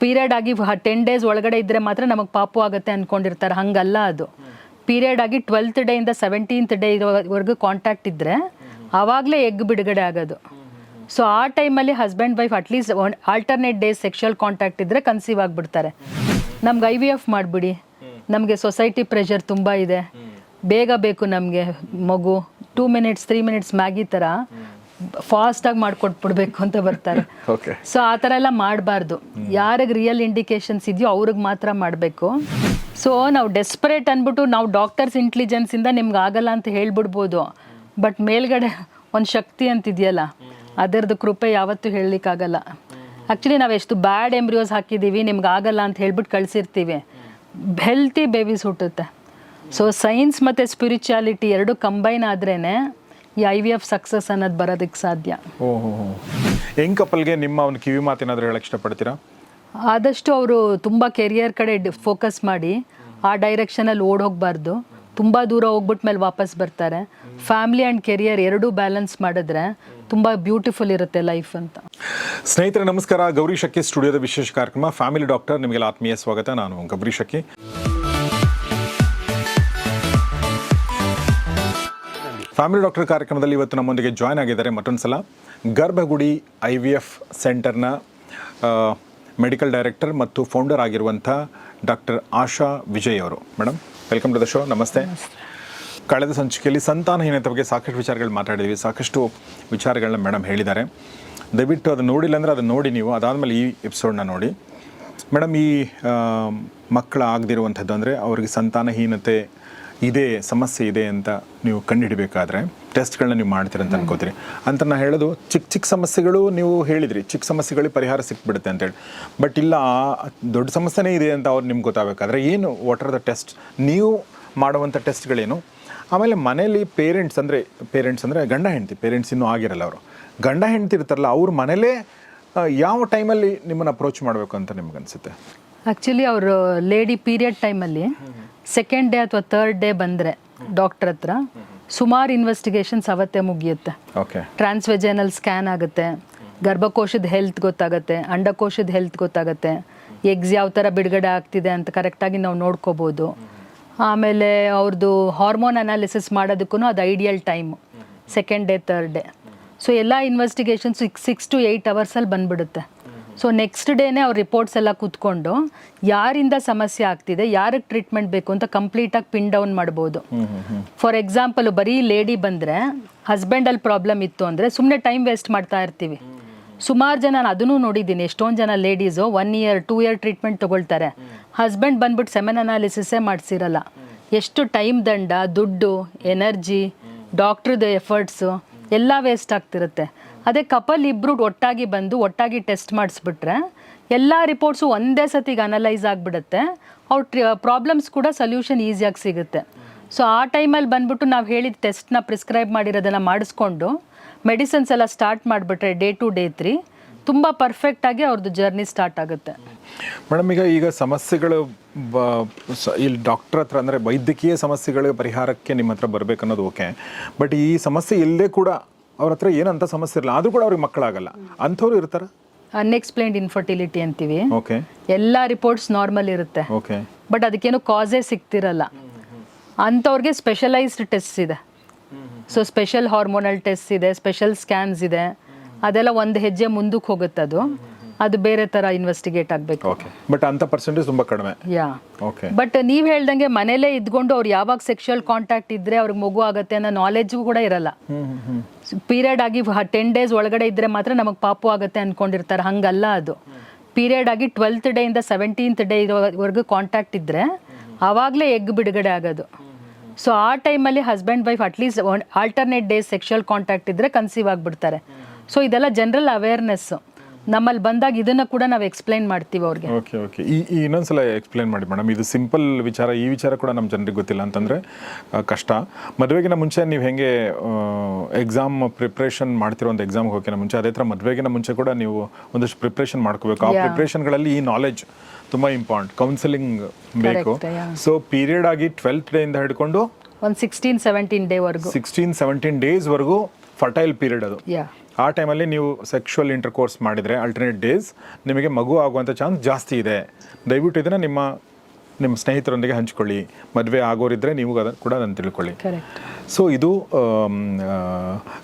Period ಆಗಿ ten days ಒಳಗಡೆ ಇದ್ರೆ ಮಾತ್ರ ನಮಗೆ ಪಾಪು ಆಗುತ್ತೆ ಅನ್ಕೊಂಡಿರ್ತಾರೆ. ಹಂಗಲ್ಲ ಅದು. ಪೀರಿಯಡ್ ಆಗಿ ಟ್ವೆಲ್ತ್ ಡೇ ಇಂದ ಸೆವೆಂಟೀನ್ತ್ ಡೇ ಇರೋವರೆಗೂ ಕಾಂಟ್ಯಾಕ್ಟ್ ಇದ್ರೆ ಆವಾಗಲೇ ಎಗ್ ಬಿಡುಗಡೆ ಆಗೋದು. ಸೊ ಆ ಟೈಮಲ್ಲಿ husband wife at least alternate days sexual contact ಇದ್ರೆ ಕನ್ಸೀವ್ ಆಗಿಬಿಡ್ತಾರೆ. ನಮ್ಗೆ ಐ ವಿ ಎಫ್ ಮಾಡಿಬಿಡಿ. ನಮಗೆ ಸೊಸೈಟಿ ಪ್ರೆಷರ್ ತುಂಬ ಇದೆ. ಬೇಗ ಬೇಕು ನಮಗೆ ಮಗು. Two minutes three minutes Maggi ಥರ ಫಾಸ್ಟಾಗಿ ಮಾಡಿಕೊಟ್ಬಿಡ್ಬೇಕು ಅಂತ ಬರ್ತಾರೆ. ಸೊ ಆ ಥರ ಎಲ್ಲ ಮಾಡಬಾರ್ದು. ಯಾರಿಗೆ ರಿಯಲ್ ಇಂಡಿಕೇಶನ್ಸ್ ಇದೆಯೋ ಅವ್ರಿಗೆ ಮಾತ್ರ ಮಾಡಬೇಕು. ಸೊ ನಾವು ಡೆಸ್ಪರೇಟ್ ಅಂದ್ಬಿಟ್ಟು ನಾವು ಡಾಕ್ಟರ್ಸ್ ಇಂಟೆಲಿಜೆನ್ಸಿಂದ ನಿಮ್ಗೆ ಆಗಲ್ಲ ಅಂತ ಹೇಳ್ಬಿಡ್ಬೋದು. ಬಟ್ ಮೇಲ್ಗಡೆ ಒಂದು ಶಕ್ತಿ ಅಂತಿದೆಯಲ್ಲ ಅದರದ್ದು ಕೃಪೆ ಯಾವತ್ತೂ ಹೇಳಲಿಕ್ಕಾಗಲ್ಲ. ಆ್ಯಕ್ಚುಲಿ ನಾವು ಎಷ್ಟು ಬ್ಯಾಡ್ ಎಂಬ್ರಿಯೋಸ್ ಹಾಕಿದ್ದೀವಿ ನಿಮ್ಗೆ ಆಗಲ್ಲ ಅಂತ ಹೇಳ್ಬಿಟ್ಟು ಕಳಿಸಿರ್ತೀವಿ. ಹೆಲ್ತಿ ಬೇಬೀಸ್ ಹುಟ್ಟುತ್ತೆ. ಸೊ ಸೈನ್ಸ್ ಮತ್ತು ಸ್ಪಿರಿಚುಯಾಲಿಟಿ ಎರಡು ಕಂಬೈನ್ ಆದ್ರೇ ಈ ಐ ವಿ ಎಫ್ ಸಕ್ಸಸ್ ಅನ್ನೋದು ಬರೋದಕ್ಕೆ ಸಾಧ್ಯ. ಓಹೋ ಹೆಂಗ್ ಕಪಲ್ಗೆ ನಿಮ್ಮ ಒಂದು ಕಿವಿ ಮಾತೇನಾದರೂ ಹೇಳಕ್ಕೆ ಇಷ್ಟಪಡ್ತೀರಾ? ಆದಷ್ಟು ಅವರು ತುಂಬ ಕೆರಿಯರ್ ಕಡೆ ಫೋಕಸ್ ಮಾಡಿ ಆ ಡೈರೆಕ್ಷನಲ್ಲಿ ಓಡ್ ಹೋಗಬಾರ್ದು ತುಂಬ ದೂರ ಹೋಗ್ಬಿಟ್ಮೇಲೆ ವಾಪಸ್ ಬರ್ತಾರೆ. ಫ್ಯಾಮಿಲಿ ಆ್ಯಂಡ್ ಕೆರಿಯರ್ ಎರಡೂ ಬ್ಯಾಲೆನ್ಸ್ ಮಾಡಿದ್ರೆ ತುಂಬ ಬ್ಯೂಟಿಫುಲ್ ಇರುತ್ತೆ ಲೈಫ್ ಅಂತ. ಸ್ನೇಹಿತರೆ ನಮಸ್ಕಾರ. ಗೌರಿ ಶಕ್ಕಿ ಸ್ಟುಡಿಯೋದ ವಿಶೇಷ ಕಾರ್ಯಕ್ರಮ. ಫ್ಯಾಮಿಲಿ ಡಾಕ್ಟರ್ ನಿಮಗೆಲ್ಲ ಆತ್ಮೀಯ ಸ್ವಾಗತ. ನಾನು ಗೌರಿ ಶಕ್ಕಿ ಫ್ಯಾಮಿಲಿ ಡಾಕ್ಟರ್ ಕಾರ್ಯಕ್ರಮದಲ್ಲಿ ಇವತ್ತು ನಮ್ಮೊಂದಿಗೆ ಜಾಯ್ನ್ ಆಗಿದ್ದಾರೆ. ಮತ್ತೊಂದು ಸಲ ಗರ್ಭಗುಡಿ ಐ ವಿ ಎಫ್ ಸೆಂಟರ್ನ ಮೆಡಿಕಲ್ ಡೈರೆಕ್ಟರ್ ಮತ್ತು ಫೌಂಡರ್ ಆಗಿರುವಂಥ ಡಾಕ್ಟರ್ ಆಶಾ ವಿಜಯ್ ಅವರು. Madam welcome to the show ನಮಸ್ತೆ. ಕಳೆದ ಸಂಚಿಕೆಯಲ್ಲಿ ಸಂತಾನಹೀನತೆ ಬಗ್ಗೆ ಸಾಕಷ್ಟು ವಿಚಾರಗಳು ಮಾತಾಡಿದ್ವಿ. ಸಾಕಷ್ಟು ವಿಚಾರಗಳನ್ನ ಮೇಡಮ್ ಹೇಳಿದ್ದಾರೆ. ದಯವಿಟ್ಟು ಅದು ನೋಡಿಲ್ಲ ಅಂದರೆ ಅದನ್ನು ನೋಡಿ ನೀವು. ಅದಾದಮೇಲೆ ಈ ಎಪಿಸೋಡ್ನ ನೋಡಿ. ಮೇಡಮ್ ಈ ಮಕ್ಕಳ ಆಗದಿರುವಂಥದ್ದು ಅಂದರೆ ಅವ್ರಿಗೆ ಸಂತಾನಹೀನತೆ ಇದೆ, ಸಮಸ್ಯೆ ಇದೆ ಅಂತ ನೀವು ಕಂಡುಹಿಡಬೇಕಾದ್ರೆ ಟೆಸ್ಟ್ಗಳನ್ನ ನೀವು ಮಾಡ್ತೀರಂತ ಅನ್ಕೋತೀರಿ. ಅಂತ ನಾನು ಹೇಳೋದು ಚಿಕ್ಕ ಚಿಕ್ಕ ಸಮಸ್ಯೆಗಳು ನೀವು ಹೇಳಿದ್ರಿ ಚಿಕ್ಕ ಸಮಸ್ಯೆಗಳಿಗೆ ಪರಿಹಾರ ಸಿಕ್ಬಿಡುತ್ತೆ ಅಂತೇಳಿ ಬಟ್ ಇಲ್ಲ, ದೊಡ್ಡ ಸಮಸ್ಯೆನೇ ಇದೆ ಅಂತ ಅವ್ರು ನಿಮ್ಗೆ ಗೊತ್ತಾಗಬೇಕಾದ್ರೆ ಏನು ವಾಟ್ ಆರ್ ದ ಟೆಸ್ಟ್ ನೀವು ಮಾಡುವಂಥ ಟೆಸ್ಟ್ಗಳೇನು ಆಮೇಲೆ ಮನೇಲಿ ಪೇರೆಂಟ್ಸ್ ಅಂದರೆ ಪೇರೆಂಟ್ಸ್ ಅಂದರೆ ಗಂಡ ಹೆಂಡತಿ ಪೇರೆಂಟ್ಸ್ ಇನ್ನೂ ಆಗಿರಲ್ಲ ಅವರು. ಗಂಡ ಹೆಂಡ್ತಿ ಇರ್ತಾರಲ್ಲ, ಅವ್ರ ಮನೇಲೇ ಯಾವ ಟೈಮಲ್ಲಿ ನಿಮ್ಮನ್ನು ಅಪ್ರೋಚ್ ಮಾಡಬೇಕು ಅಂತ ನಿಮ್ಗೆ ಅನಿಸುತ್ತೆ? ಆ್ಯಕ್ಚುಲಿ ಅವರು ಲೇಡಿ ಪೀರಿಯಡ್ ಟೈಮಲ್ಲಿ ಸೆಕೆಂಡ್ ಡೇ ಅಥವಾ ಥರ್ಡ್ ಡೇ ಬಂದರೆ ಡಾಕ್ಟರ್ ಹತ್ರ ಸುಮಾರು ಇನ್ವೆಸ್ಟಿಗೇಷನ್ಸ್ ಅವತ್ತೇ ಮುಗಿಯುತ್ತೆ. ಟ್ರಾನ್ಸ್ವೆಜನಲ್ ಸ್ಕ್ಯಾನ್ ಆಗುತ್ತೆ ಗರ್ಭಕೋಶದ ಹೆಲ್ತ್ ಗೊತ್ತಾಗುತ್ತೆ ಅಂಡಕೋಶದ ಹೆಲ್ತ್ ಗೊತ್ತಾಗುತ್ತೆ ಎಗ್ಸ್ ಯಾವ ಥರ ಬಿಡುಗಡೆ ಆಗ್ತಿದೆ ಅಂತ ಕರೆಕ್ಟಾಗಿ ನಾವು ನೋಡ್ಕೋಬೋದು. ಆಮೇಲೆ ಅವ್ರದ್ದು ಹಾರ್ಮೋನ್ ಅನಾಲಿಸಿಸ್ ಮಾಡೋದಕ್ಕೂ ಅದು ideal time second day third day so ಎಲ್ಲ investigations six six to eight ಅವರ್ಸಲ್ಲಿ ಬಂದ್ಬಿಡುತ್ತೆ. ಸೊ ನೆಕ್ಸ್ಟ್ ಡೇನೇ ಅವ್ರ ರಿಪೋರ್ಟ್ಸ್ ಎಲ್ಲ ಕೂತ್ಕೊಂಡು, ಯಾರಿಂದ ಸಮಸ್ಯೆ ಆಗ್ತಿದೆ, ಯಾರಿಗೆ ಟ್ರೀಟ್ಮೆಂಟ್ ಬೇಕು ಅಂತ ಕಂಪ್ಲೀಟಾಗಿ ಪಿನ್ ಡೌನ್ ಮಾಡ್ಬೋದು. ಫಾರ್ ಎಕ್ಸಾಂಪಲ್ ಬರೀ ಲೇಡಿ ಬಂದರೆ ಹಸ್ಬೆಂಡಲ್ಲಿ ಪ್ರಾಬ್ಲಮ್ ಇತ್ತು ಅಂದರೆ ಸುಮ್ಮನೆ ಟೈಮ್ ವೇಸ್ಟ್ ಮಾಡ್ತಾ ಇರ್ತೀವಿ. ಸುಮಾರು ಜನ ನಾನು ಅದನ್ನು ನೋಡಿದ್ದೀನಿ, ಎಷ್ಟೊಂದು ಜನ ladies one year two year treatment ತೊಗೊಳ್ತಾರೆ. ಹಸ್ಬೆಂಡ್ ಬಂದ್ಬಿಟ್ಟು ಸೆಮೆನ್ ಅನಾಲಿಸಿಸೇ ಮಾಡಿಸಿರಲ್ಲ. ಎಷ್ಟು ಟೈಮ್ ದಂಡ, ದುಡ್ಡು ಎನರ್ಜಿ ಡಾಕ್ಟ್ರದ್ದು ಎಫರ್ಟ್ಸು ಎಲ್ಲ ವೇಸ್ಟ್ ಆಗ್ತಿರುತ್ತೆ. ಅದೇ ಕಪಲ್ ಇಬ್ಬರು ಒಟ್ಟಾಗಿ ಬಂದು ಒಟ್ಟಾಗಿ ಟೆಸ್ಟ್ ಮಾಡಿಸ್ಬಿಟ್ರೆ ಎಲ್ಲ ರಿಪೋರ್ಟ್ಸು ಒಂದೇ ಸತಿಗೆ ಅನಲೈಸ್ ಆಗಿಬಿಡುತ್ತೆ. ಅವ್ರ ಪ್ರಾಬ್ಲಮ್ಸ್ ಕೂಡ ಸೊಲ್ಯೂಷನ್ ಈಸಿಯಾಗಿ ಸಿಗುತ್ತೆ. ಸೊ ಆ ಟೈಮಲ್ಲಿ ಬಂದ್ಬಿಟ್ಟು ನಾವು ಹೇಳಿದ ಟೆಸ್ಟ್ನ ಪ್ರಿಸ್ಕ್ರೈಬ್ ಮಾಡಿರೋದನ್ನು ಮಾಡಿಸ್ಕೊಂಡು ಮೆಡಿಸಿನ್ಸ್ ಎಲ್ಲ ಸ್ಟಾರ್ಟ್ ಮಾಡಿಬಿಟ್ರೆ ಡೇ ಟು ಡೇ ತ್ರೀ ತುಂಬ ಪರ್ಫೆಕ್ಟಾಗಿ ಅವ್ರದ್ದು ಜರ್ನಿ ಸ್ಟಾರ್ಟ್ ಆಗುತ್ತೆ. ಮೇಡಮ್ ಈಗ ಈಗ ಸಮಸ್ಯೆಗಳು ಬ ಇಲ್ಲಿ ಡಾಕ್ಟರ್ ಹತ್ರ ಅಂದರೆ ವೈದ್ಯಕೀಯ ಸಮಸ್ಯೆಗಳ ಪರಿಹಾರಕ್ಕೆ ನಿಮ್ಮ ಹತ್ರ ಬರಬೇಕು ಅನ್ನೋದು ಓಕೆ ಬಟ್ ಈ ಸಮಸ್ಯೆ ಇಲ್ಲದೆ ಕೂಡ ಅವ್ರ ಹತ್ರ ಏನಂತ ಸಮಸ್ಯೆ ಇರಲ್ಲ ಆದರೂ ಕೂಡ ಅವ್ರಿಗೆ ಮಕ್ಕಳಾಗಲ್ಲ. ಅಂಥವ್ರು ಇರ್ತಾರ? ಅನ್ಎಕ್ಸ್ಪ್ಲೈನ್ಡ್ ಇನ್ಫರ್ಟಿಲಿಟಿ ಅಂತೀವಿ. ಓಕೆ ಎಲ್ಲ ರಿಪೋರ್ಟ್ಸ್ ನಾರ್ಮಲ್ ಇರುತ್ತೆ. ಓಕೆ ಬಟ್ ಅದಕ್ಕೇನು ಕಾಸೇ ಸಿಗ್ತಿರಲ್ಲ. ಅಂಥವ್ರಿಗೆ ಸ್ಪೆಷಲೈಸ್ಡ್ ಟೆಸ್ಟ್ ಇದೆ. ಸೊ ಸ್ಪೆಷಲ್ ಹಾರ್ಮೋನಲ್ ಟೆಸ್ಟ್ ಇದೆ ಸ್ಪೆಷಲ್ ಸ್ಕ್ಯಾನ್ಸ್ ಇದೆ. ಅದೆಲ್ಲ ಒಂದು ಹೆಜ್ಜೆ ಮುಂದಕ್ಕೆ ಹೋಗುತ್ತೆ ಅದು ಅದು ಬೇರೆ ತರ ಇನ್ವೆಸ್ಟಿಗೇಟ್ ಆಗಬೇಕು. ಓಕೆ ಬಟ್ ಅಂತ ಪರ್ಸೆಂಟೇಜ್ ತುಂಬಾ ಕಡಿಮೆ. ಯಾ ಓಕೆ ಬಟ್ ನೀವು ಹೇಳ್ದಂಗೆ ಮನೆಯಲ್ಲೇ ಇದ್ಕೊಂಡು ಅವ್ರು ಯಾವಾಗ ಸೆಕ್ಷುಯಲ್ ಕಾಂಟ್ಯಾಕ್ಟ್ ಇದ್ರೆ ಅವ್ರಿಗೆ ಮಗು ಆಗುತ್ತೆ ಅನ್ನೋ ನಾಲೆಜ್ ಕೂಡ ಇರಲ್ಲ. ಪೀರಿಯಡ್ ಆಗಿ ಟೆನ್ ಡೇಸ್ ಒಳಗಡೆ ಇದ್ರೆ ಮಾತ್ರ ನಮಗೆ ಪಾಪು ಆಗುತ್ತೆ ಅನ್ಕೊಂಡಿರ್ತಾರೆ. ಹಂಗಲ್ಲ ಅದು. ಪೀರಿಯಡ್ ಆಗಿ ಟ್ವೆಲ್ತ್ ಡೇ ಇಂದ ಸೆವೆಂಟೀನ್ತ್ ಡೇ ಇರೋವರೆಗೂ ಕಾಂಟ್ಯಾಕ್ಟ್ ಇದ್ರೆ ಆವಾಗಲೇ ಎಗ್ ಬಿಡುಗಡೆ ಆಗೋದು. ಸೊ ಆ ಟೈಮಲ್ಲಿ husband wife at least alternate days sexual contact ಇದ್ರೆ ಕನ್ಸೀವ್ ಆಗಿಬಿಡ್ತಾರೆ. ಸೊ ಇದೆಲ್ಲ ಜನರಲ್ ಅವೇರ್ನೆಸ್ಸು ನಮ್ಮಲ್ಲಿ ಬಂದಾಗ ಇದನ್ನ ಕೂಡ ನಾವು ಎಕ್ಸ್ಪ್ಲೈನ್ ಮಾಡ್ತೀವಿ ಅವ್ರಿಗೆ. ಓಕೆ ಓಕೆ ಈ ಈ ಇನ್ನೊಂದ್ಸಲ ಎಕ್ಸ್ಪ್ಲೈನ್ ಮಾಡಿ ಮೇಡಮ್. ಇದು ಸಿಂಪಲ್ ವಿಚಾರ ಈ ವಿಚಾರ ಕೂಡ ನಮ್ಮ ಜನರಿಗೆ ಗೊತ್ತಿಲ್ಲ ಅಂತಂದ್ರೆ ಕಷ್ಟ. ಮದುವೆಗಿನ ಮುಂಚೆ ನೀವು ಹೆಂಗೆ ಎಕ್ಸಾಮ್ ಪ್ರಿಪ್ರೇಷನ್ ಮಾಡ್ತಿರೋ ಒಂದು ಎಕ್ಸಾಮ್ಗೆ ಹೋಗಿನ ಮುಂಚೆ ಅದೇ ಥರ ಮದುವೆಗಿನ ಮುಂಚೆ ಕೂಡ ನೀವು ಒಂದಷ್ಟು ಪ್ರಿಪ್ರೇಷನ್ ಮಾಡ್ಕೋಬೇಕು. ಆ. ಪ್ರಿಪ್ರೇಷನ್ಗಳಲ್ಲಿ ಈ ನಾಲೆಜ್ ತುಂಬಾ ಇಂಪಾರ್ಟೆಂಟ್ ಕೌನ್ಸಿಲಿಂಗ್ ಬೇಕು. ಸೊ ಪೀರಿಯಡ್ ಆಗಿ ಟ್ವೆಲ್ತ್ ಇಂದ ಹಿಡ್ಕೊಂಡು ಒಂದು ಸಿಕ್ಸ್ಟೀನ್ ಸೆವೆಂಟೀನ್ ಡೇವರೆಗೂ ಸಿಕ್ಸ್ಟೀನ್ ಸೆವೆಂಟೀನ್ ಡೇಸ್ವರೆಗೂ ಫರ್ಟೈಲ್ ಪೀರಿಯಡ್ ಅದು. ಯಾ ಆ ಟೈಮಲ್ಲಿ ನೀವು ಸೆಕ್ಷುವಲ್ ಇಂಟರ್ಕೋರ್ಸ್ ಮಾಡಿದರೆ ಅಲ್ಟರ್ನೇಟ್ ಡೇಸ್ ನಿಮಗೆ ಮಗು ಆಗುವಂಥ ಚಾನ್ಸ್ ಜಾಸ್ತಿ ಇದೆ. ದಯವಿಟ್ಟು ಇದನ್ನು ನಿಮ್ಮ ನಿಮ್ಮ ಸ್ನೇಹಿತರೊಂದಿಗೆ ಹಂಚ್ಕೊಳ್ಳಿ. ಮದುವೆ ಆಗೋರಿದ್ರೆ ನೀವು ಅದನ್ನು ಕೂಡ ಅದನ್ನು ತಿಳ್ಕೊಳ್ಳಿ. ಕರೆಕ್ಟ್ ಸೊ ಇದು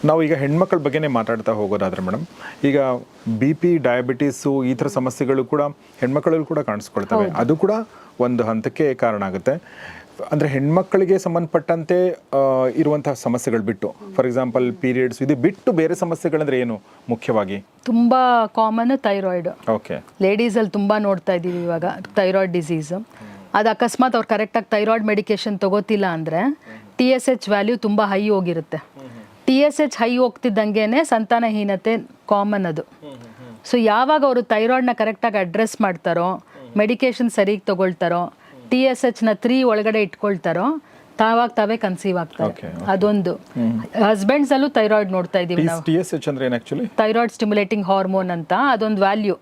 ನಾವು ಈಗ ಹೆಣ್ಮಕ್ಳ ಬಗ್ಗೆನೇ ಮಾತಾಡ್ತಾ ಹೋಗೋದಾದ್ರೆ ಮೇಡಮ್ ಈಗ ಬಿ ಪಿ ಡಯಾಬಿಟೀಸು ಈ ಥರ ಸಮಸ್ಯೆಗಳು ಕೂಡ ಹೆಣ್ಮಕ್ಳಲ್ಲೂ ಕೂಡ ಕಾಣಿಸ್ಕೊಳ್ತವೆ. ಅದು ಕೂಡ ಒಂದು ಹಂತಕ್ಕೆ ಕಾರಣ ಆಗುತ್ತೆ. ಅಂದರೆ ಹೆಣ್ಮಕ್ಕಳಿಗೆ ಸಂಬಂಧಪಟ್ಟಂತೆ ಇರುವಂತಹ ಸಮಸ್ಯೆಗಳು ಬಿಟ್ಟು ಫಾರ್ ಎಕ್ಸಾಂಪಲ್ ಪೀರಿಯಡ್ಸ್ ಇದು ಬಿಟ್ಟು ಬೇರೆ ಸಮಸ್ಯೆಗಳಂದ್ರೆ ಏನು ಮುಖ್ಯವಾಗಿ? ತುಂಬ ಕಾಮನ್ ಥೈರಾಯ್ಡ್ ಓಕೆ ಲೇಡೀಸಲ್ಲಿ ತುಂಬ ನೋಡ್ತಾ ಇದ್ದೀವಿ ಇವಾಗ ಥೈರಾಯ್ಡ್ ಡಿಸೀಸ್ ಅದು ಅಕಸ್ಮಾತ್ ಅವ್ರು ಕರೆಕ್ಟಾಗಿ ಥೈರಾಯ್ಡ್ ಮೆಡಿಕೇಶನ್ ತಗೋತಿಲ್ಲ ಅಂದರೆ ಟಿ ಎಸ್ ಎಚ್ ವ್ಯಾಲ್ಯೂ ತುಂಬ ಹೈ ಹೋಗಿರುತ್ತೆ. ಟಿ ಎಸ್ ಎಚ್ ಹೈ ಹೋಗ್ತಿದ್ದಂಗೆ ಸಂತಾನಹೀನತೆ ಕಾಮನ್ ಅದು. ಸೊ ಯಾವಾಗ ಅವರು ಥೈರಾಯ್ಡ್ನ ಕರೆಕ್ಟಾಗಿ ಅಡ್ರೆಸ್ ಮಾಡ್ತಾರೋ ಮೆಡಿಕೇಶನ್ ಸರಿಗೆ ತಗೊಳ್ತಾರೋ ಟಿ ಎಸ್ ಎಚ್ನ ತ್ರೀ ಒಳಗಡೆ ಇಟ್ಕೊಳ್ತಾರೋ ತಾವಾಗ ತಾವೇ ಕನ್ಸೀವ್ ಆಗ್ತಾರೆ. ಅದೊಂದು. ಹಸ್ಬೆಂಡ್ಸ್ ಅಲ್ಲೂ ಥೈರಾಯ್ಡ್ ನೋಡ್ತಾ ಇದೀವಿ ನಾವು. ಥೈರಾಯ್ಡ್ ಸ್ಟಿಮ್ಯುಲೇಟಿಂಗ್ ಹಾರ್ಮೋನ್ ಅಂತ ಅದೊಂದು ವ್ಯಾಲ್ಯೂ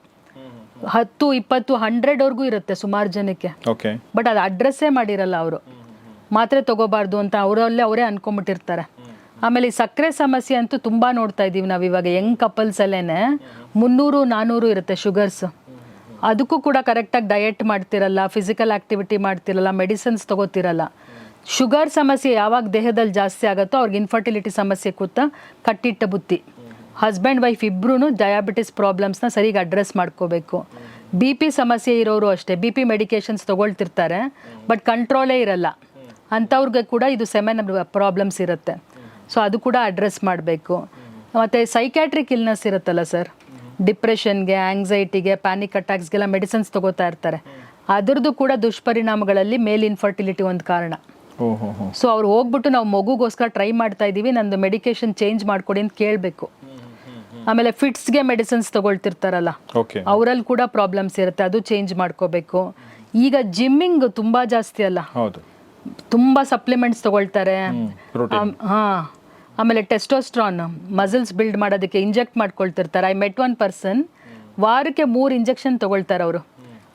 ಹತ್ತು ಇಪ್ಪತ್ತು ಹಂಡ್ರೆಡ್ವರೆಗೂ ಇರುತ್ತೆ ಸುಮಾರು ಜನಕ್ಕೆ. ಬಟ್ ಅದು ಅಡ್ರೆಸ್ಸೇ ಮಾಡಿರಲ್ಲ ಅವರು. ಮಾತ್ರೆ ತಗೋಬಾರ್ದು ಅಂತ ಅವರಲ್ಲೇ ಅವರೇ ಅನ್ಕೊಂಬಿಟ್ಟಿರ್ತಾರೆ ಆಮೇಲೆ ಈ ಸಕ್ಕರೆ ಸಮಸ್ಯೆ ಅಂತೂ ತುಂಬಾ ನೋಡ್ತಾ ಇದೀವಿ ನಾವು ಇವಾಗ ಯಂಗ್ ಕಪಲ್ಸಲ್ಲೇನೆ ಮುನ್ನೂರು ನಾನೂರು ಇರುತ್ತೆ ಶುಗರ್ಸ್ ಅದಕ್ಕೂ ಕೂಡ ಕರೆಕ್ಟಾಗಿ ಡಯಟ್ ಮಾಡ್ತಿರಲ್ಲ ಫಿಸಿಕಲ್ ಆಕ್ಟಿವಿಟಿ ಮಾಡ್ತಿರಲ್ಲ ಮೆಡಿಸಿನ್ಸ್ ತಗೋತಿರಲ್ಲ. ಶುಗರ್ ಸಮಸ್ಯೆ ಯಾವಾಗ ದೇಹದಲ್ಲಿ ಜಾಸ್ತಿ ಆಗುತ್ತೋ ಅವ್ರಿಗೆ ಇನ್ಫರ್ಟಿಲಿಟಿ ಸಮಸ್ಯೆ ಕೂತ ಕಟ್ಟಿಟ್ಟ ಬುತ್ತಿ ಹಸ್ಬೆಂಡ್ ವೈಫ್ ಇಬ್ಬರೂ ಡಯಾಬಿಟಿಸ್ ಪ್ರಾಬ್ಲಮ್ಸ್ನ ಸರಿಗೆ ಅಡ್ರೆಸ್ ಮಾಡ್ಕೋಬೇಕು. ಬಿ ಪಿ ಸಮಸ್ಯೆ ಇರೋರು ಅಷ್ಟೇ ಬಿ ಪಿ ಮೆಡಿಕೇಶನ್ಸ್ ತೊಗೊಳ್ತಿರ್ತಾರೆ ಬಟ್ ಕಂಟ್ರೋಲೇ ಇರಲ್ಲ. ಅಂಥವ್ರಿಗೆ ಕೂಡ ಇದು ಸೆಮೆನ್ ಪ್ರಾಬ್ಲಮ್ಸ್ ಇರುತ್ತೆ. ಸೊ ಅದು ಕೂಡ ಅಡ್ರೆಸ್ ಮಾಡಬೇಕು. ಮತ್ತು ಸೈಕ್ಯಾಟ್ರಿಕ್ ಇಲ್ನೆಸ್ ಇರುತ್ತಲ್ಲ ಸರ್ ಡಿಪ್ರೆಷನ್ಗೆ ಆಂಗ್ಸೈಟಿಗೆ ಪ್ಯಾನಿಕ್ ಅಟ್ಯಾಕ್ಸ್ಗೆಲ್ಲ ಮೆಡಿಸಿನ್ಸ್ ತಗೋತಾ ಇರ್ತಾರೆ. ಅದರದ್ದು ಕೂಡ ದುಷ್ಪರಿಣಾಮಗಳಲ್ಲಿ ಮೇಲ್ ಇನ್ಫರ್ಟಿಲಿಟಿ ಒಂದು ಕಾರಣ. ಸೊ ಅವ್ರು ಹೋಗ್ಬಿಟ್ಟು ನಾವು ಮಗುಗೋಸ್ಕರ ಟ್ರೈ ಮಾಡ್ತಾ ಇದ್ದೀವಿ ನಂದು ಮೆಡಿಕೇಶನ್ ಚೇಂಜ್ ಮಾಡ್ಕೊಡಿ ಅಂತ ಕೇಳಬೇಕು. ಆಮೇಲೆ ಫಿಟ್ಸ್ಗೆ ಮೆಡಿಸಿನ್ಸ್ ತಗೊಳ್ತಿರ್ತಾರಲ್ಲ ಅವರಲ್ಲಿ ಕೂಡ ಪ್ರಾಬ್ಲಮ್ಸ್ ಇರುತ್ತೆ ಅದು ಚೇಂಜ್ ಮಾಡ್ಕೋಬೇಕು. ಈಗ ಜಿಮ್ಮಿಂಗ್ ತುಂಬಾ ಜಾಸ್ತಿ ಅಲ್ಲ. ತುಂಬಾ ಸಪ್ಲಿಮೆಂಟ್ಸ್ ತಗೊಳ್ತಾರೆ. ಹಾ. ಆಮೇಲೆ ಟೆಸ್ಟೋಸ್ಟ್ರಾನ್ ಮಸಲ್ಸ್ ಬಿಲ್ಡ್ ಮಾಡೋದಕ್ಕೆ ಇಂಜೆಕ್ಟ್ ಮಾಡ್ಕೊಳ್ತಿರ್ತಾರೆ. ಐ ಮೆಟ್ ಒನ್ ಪರ್ಸನ್ ವಾರಕ್ಕೆ ಮೂರು ಇಂಜೆಕ್ಷನ್ ತಗೊಳ್ತಾರೆ ಅವರು.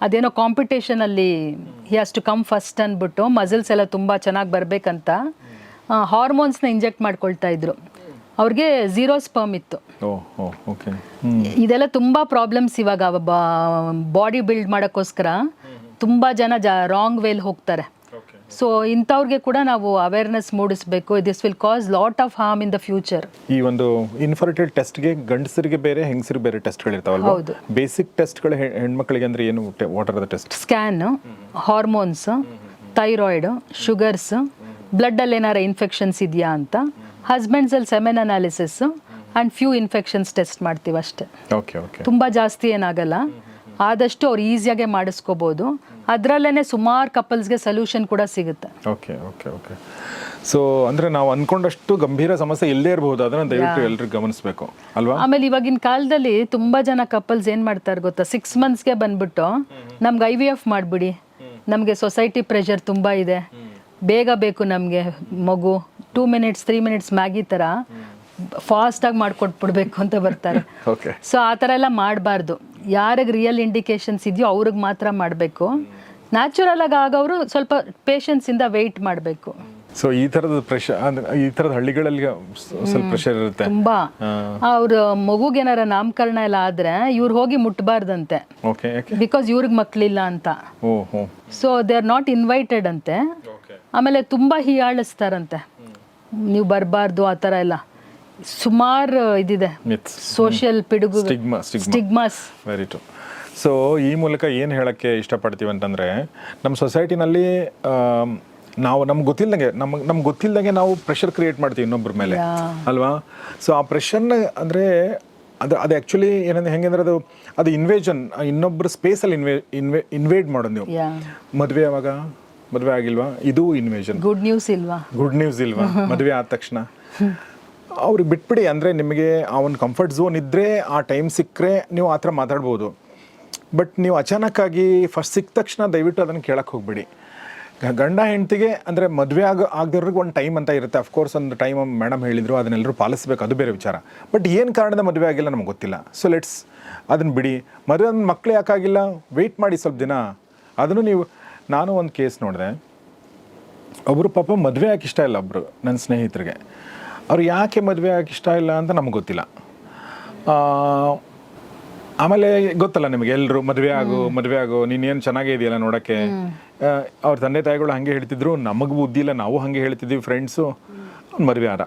ಅದೇನೋ ಕಾಂಪಿಟೇಷನಲ್ಲಿ he has to come first ಅಂದ್ಬಿಟ್ಟು ಮಸಲ್ಸ್ ಎಲ್ಲ ತುಂಬ ಚೆನ್ನಾಗಿ ಬರಬೇಕಂತ ಹಾರ್ಮೋನ್ಸ್ನ ಇಂಜೆಕ್ಟ್ ಮಾಡ್ಕೊಳ್ತಾ ಇದ್ರು. ಅವ್ರಿಗೆ ಝೀರೋ ಸ್ಪರ್ಮ್ ಇತ್ತು. ಇದೆಲ್ಲ ತುಂಬ ಪ್ರಾಬ್ಲಮ್ಸ್ ಇವಾಗ ಬಾಡಿ ಬಿಲ್ಡ್ ಮಾಡೋಕ್ಕೋಸ್ಕರ ತುಂಬ ಜನ ಜಾ ರಾಂಗ್ ವೇಲ್ ಹೋಗ್ತಾರೆ. ಸೊ ಇಂಥವ್ರಿಗೆ ಕೂಡ ನಾವು ಅವೇರ್ನೆಸ್ ಮೂಡಿಸಬೇಕು. This will cause lot of harm in the future ಈ ಒಂದು ಇನ್ಫರ್ಟೈಲ್ ಟೆಸ್ಟ್ಗೆ ಗಂಡಸರಿಗೆ ಬೇರೆ ಹೆಂಗಸರಿಗೆ ಬೇರೆ ಟೆಸ್ಟ್ಗಳು ಇರ್ತಾವೆ ಹೌದು. ಬೇಸಿಕ್ ಟೆಸ್ಟ್ಗಳು ಹೆಣ್ಮಕ್ಳಿಗೆ ಅಂದ್ರೆ ಏನು what are the test scan hormones thyroid sugars ಬ್ಲಡ್ಡಲ್ಲಿ ಏನಾರ ಇನ್ಫೆಕ್ಷನ್ಸ್ ಇದೆಯಾ ಅಂತ ಹಸ್ಬೆಂಡ್ಸಲ್ಲಿ semen analysis and few infections test ಮಾಡ್ತೀವಿ ಅಷ್ಟೇ. ಓಕೆ ಓಕೆ ತುಂಬ ಜಾಸ್ತಿ ಏನಾಗಲ್ಲ. ಆದಷ್ಟು ಅವ್ರು ಈಸಿಯಾಗೆ ಮಾಡಿಸ್ಕೋಬೋದು. ಅದರಲ್ಲೇ ಸುಮಾರು ಕಪಲ್ಸ್ಗೆ ಸೊಲ್ಯೂಷನ್ ಕೂಡ ಸಿಗುತ್ತೆ. Okay okay okay. ಸೊ ಅಂದ್ರೆ ನಾವು ಅನ್ಕೊಂಡಷ್ಟು ಗಂಭೀರ ಸಮಸ್ಯೆ ಇಲ್ಲದೇ ಇರಬಹುದು ಅದನ್ನ ದಯವಿಟ್ಟು ಎಲ್ಲರೂ ಗಮನಿಸಬೇಕು ಅಲ್ವಾ? ಆಮೇಲೆ ಇವಾಗಿನ ಕಾಲದಲ್ಲಿ ತುಂಬಾ ಜನ ಕಪಲ್ಸ್ ಏನ್ ಮಾಡ್ತಾರೆ ಗೊತ್ತಾ? ಸಿಕ್ಸ್ ಮಂತ್ಸ್ಗೆ ಬಂದ್ಬಿಟ್ಟು ನಮ್ಗೆ ಐ ವಿ ಎಫ್ ಮಾಡಿಬಿಡಿ. ನಮಗೆ ಸೊಸೈಟಿ ಪ್ರೆಷರ್ ತುಂಬ ಇದೆ. ಬೇಗ ಬೇಕು ನಮಗೆ ಮಗು. Two minutes three minutes Maggi ಥರ ಫಾಸ್ಟಾಗಿ ಮಾಡಿಕೊಟ್ಬಿಡ್ಬೇಕು ಅಂತ ಬರ್ತಾರೆ. ಸೊ ಆ ಥರ ಎಲ್ಲ ಮಾಡಬಾರ್ದು. ಯಾರಿಗೆ ರಿಯಲ್ ಇಂಡಿಕೇಶನ್ಸ್ ಇದೆಯೋ ಅವ್ರಿಗೆ ಮಾತ್ರ ಮಾಡಬೇಕು. ನ್ಯಾಚುರಲ್ ಆಗಿ ಆಗೋರು ಸ್ವಲ್ಪ ಪೇಷನ್ಸಿಂದ ವೆಯ್ಟ್ ಮಾಡಬೇಕು. ಸೊ ಈ ತರದ ಪ್ರೆಷರ್ ಅಂದ್ರೆ ಈ ತರದ ಹಳ್ಳಿಗಳಲ್ಲಿ ಸ್ವಲ್ಪ ಪ್ರೆಷರ್ ಇರುತ್ತೆ. ತುಂಬಾ. ಅವ್ರ ಮಗುಗೆ ಏನಾರ ನಾಮಕರಣ ಎಲ್ಲ ಆದ್ರೆ ಇವ್ರು ಹೋಗಿ ಮುಟ್ಬಾರ್ದಂತೆ. ಬಿಕಾಸ್ ಇವ್ರಿಗೆ ಮಕ್ಳಿಲ್ಲ ಅಂತ. So they are not invited ಅಂತೆ. ಆಮೇಲೆ ತುಂಬಾ ಹೀಯಾಳಿಸ್ತಾರಂತೆ. ನೀವು ಬರಬಾರ್ದು ಆ ಥರ ಎಲ್ಲ. ಸುಮಾರು ಇದಿದೆ. ಸೋಷಿಯಲ್ ಪಿಡುಗು stigma stigma stigmas very to so ಈ ಮೂಲಕ ಏನು ಹೇಳೋಕ್ಕೆ ಇಷ್ಟಪಡ್ತೀವಿ ಅಂತಂದರೆ ನಮ್ಮ ಸೊಸೈಟಿನಲ್ಲಿ ನಾವು ನಮ್ಗೆ ಗೊತ್ತಿಲ್ಲದಂಗೆ ನಮ್ಗೆ ನಮ್ಗೆ ಗೊತ್ತಿಲ್ಲದಂಗೆ ನಾವು ಪ್ರೆಷರ್ ಕ್ರಿಯೇಟ್ ಮಾಡ್ತೀವಿ ಇನ್ನೊಬ್ಬರ ಮೇಲೆ. ಅಲ್ವಾ? ಸೊ ಆ ಪ್ರೆಷರ್ನ ಅಂದರೆ ಅದು ಅದು ಆ್ಯಕ್ಚುಲಿ ಏನಂದ್ರೆ ಹೆಂಗಂದ್ರೆ ಅದು ಅದು ಇನ್ವೇಜನ್ ಇನ್ನೊಬ್ಬರ ಸ್ಪೇಸಲ್ಲಿ ಇನ್ವೇ ಇನ್ವೇ ಇನ್ವೇಡ್ ಮಾಡೋದು ನೀವು. ಮದುವೆ ಯಾವಾಗ? ಮದುವೆ ಆಗಿಲ್ವಾ? ಇದು ಇನ್ವೇಜನ್ ಗುಡ್ ನ್ಯೂಸ್ ಇಲ್ವಾ? ಗುಡ್ ನ್ಯೂಸ್ ಇಲ್ವಾ? ಮದುವೆ ಆದ ತಕ್ಷಣ. ಅವ್ರಿಗೆ ಬಿಟ್ಬಿಡಿ ಅಂದರೆ ನಿಮಗೆ ಆ ಒಂದು ಕಂಫರ್ಟ್ ಝೋನ್ ಇದ್ದರೆ ಆ ಟೈಮ್ ಸಿಕ್ಕರೆ ನೀವು ಆ ಥರ ಮಾತಾಡ್ಬೋದು. ಬಟ್ ನೀವು ಅಚಾನಕ್ಕಾಗಿ ಫಸ್ಟ್ ಸಿಕ್ಕ ತಕ್ಷಣ ದಯವಿಟ್ಟು ಅದನ್ನು ಕೇಳಕ್ಕೆ ಹೋಗ್ಬಿಡಿ. ಗಂಡ ಹೆಂಡ್ತಿಗೆ ಅಂದರೆ ಮದುವೆ ಆಗ, ಆಗದಿರೋರಿಗೆ ಒಂದು ಟೈಮ್ ಅಂತ ಇರುತ್ತೆ. ಅಫ್ಕೋರ್ಸ್ ಒಂದು ಟೈಮ್ ಮೇಡಮ್ ಹೇಳಿದರು ಅದನ್ನೆಲ್ಲರೂ ಪಾಲಿಸಬೇಕು, ಅದು ಬೇರೆ ವಿಚಾರ. ಬಟ್ ಏನು ಕಾರಣದ ಮದುವೆ ಆಗಿಲ್ಲ ನಮ್ಗೆ ಗೊತ್ತಿಲ್ಲ. ಸೊ ಲೆಟ್ಸ್ ಅದನ್ನು ಬಿಡಿ. ಮದುವೆ ಮಕ್ಕಳು ಯಾಕಾಗಿಲ್ಲ ವೆಯ್ಟ್ ಮಾಡಿ ಸ್ವಲ್ಪ ದಿನ. ಅದನ್ನು ನೀವು, ನಾನು ಒಂದು ಕೇಸ್ ನೋಡಿದೆ. ಒಬ್ಬರು ಪಾಪ ಮದುವೆ ಯಾಕೆ ಇಷ್ಟ ಇಲ್ಲ ಒಬ್ಬರು ನನ್ನ ಸ್ನೇಹಿತರಿಗೆ. ಅವ್ರು ಯಾಕೆ ಮದುವೆ ಆಗಕ್ಕೆ ಇಷ್ಟ ಇಲ್ಲ ಅಂತ ನಮ್ಗೆ ಗೊತ್ತಿಲ್ಲ. ಆಮೇಲೆ ಗೊತ್ತಲ್ಲ ನಿಮಗೆ ಎಲ್ಲರೂ ಮದುವೆ ಆಗು ಮದುವೆ ಆಗು ನೀನೇನು ಚೆನ್ನಾಗೇ ಇದೆಯಲ್ಲ ನೋಡೋಕ್ಕೆ? ಅವ್ರ ತಂದೆ ತಾಯಿಗಳು ಹಾಗೆ ಹೇಳ್ತಿದ್ರು ನಮಗೆ ಬುದ್ಧಿ ಇಲ್ಲ ನಾವು ಹಾಗೆ ಹೇಳ್ತಿದ್ವಿ ಫ್ರೆಂಡ್ಸು ಅವ್ನು ಮದುವೆ ಆದ.